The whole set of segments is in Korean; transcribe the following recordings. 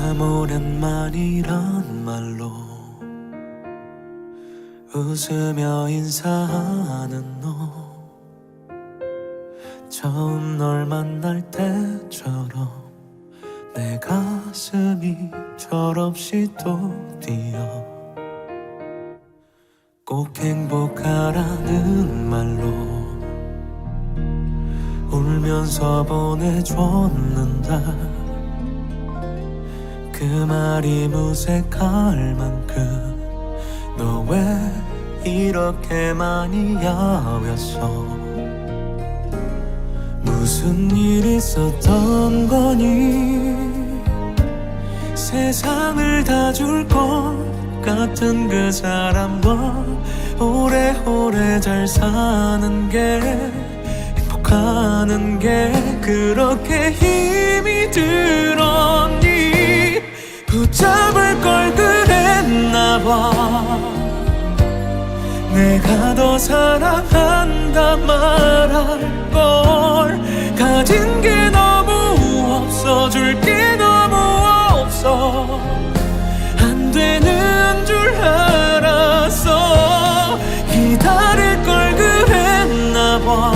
참 오랜만이란 말로 웃으며 인사하는 너. 처음 널 만날 때처럼 내 가슴이 철없이 또 뛰어 꼭 행복하라는 말로 울면서 보내줬는다 그 말이 무색할 만큼 너 왜 이렇게 많이 야였어? 무슨 일 있었던 거니? 세상을 다 줄 것 같은 그 사람과 오래오래 잘 사는 게 행복하는 게 그렇게 힘이 들었니 내가 더 사랑한다 말할 걸. 가진 게 너무 없어 줄 게 너무 없어. 안 되는 줄 알았어. 기다릴 걸 그랬나 봐.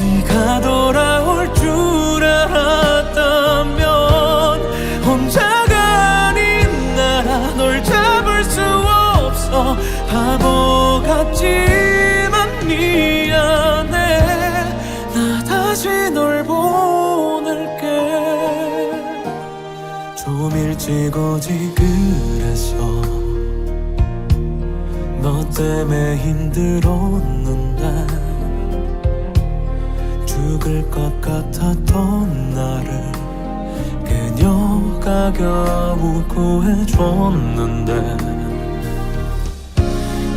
네가 돌아 오지 그랬어 너 때문에 힘들었는데 죽을 것 같았던 나를 그녀가 겨우 구해줬는데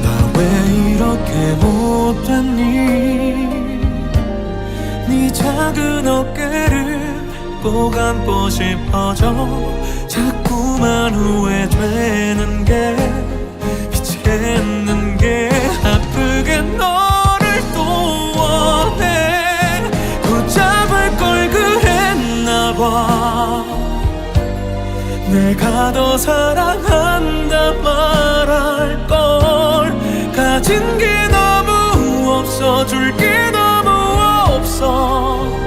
나 왜 이렇게 못됐니 네 작은 어깨를 꼭 안고 싶어져. 자꾸만 후회되는 게 미치겠는 게 아프게 너를 또 원해 붙잡을 걸 그랬나 봐. 내가 더 사랑한다 말할 걸. 가진 게 너무 없어 줄게 너무 없어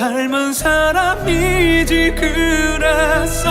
닮은 사람이지 그랬어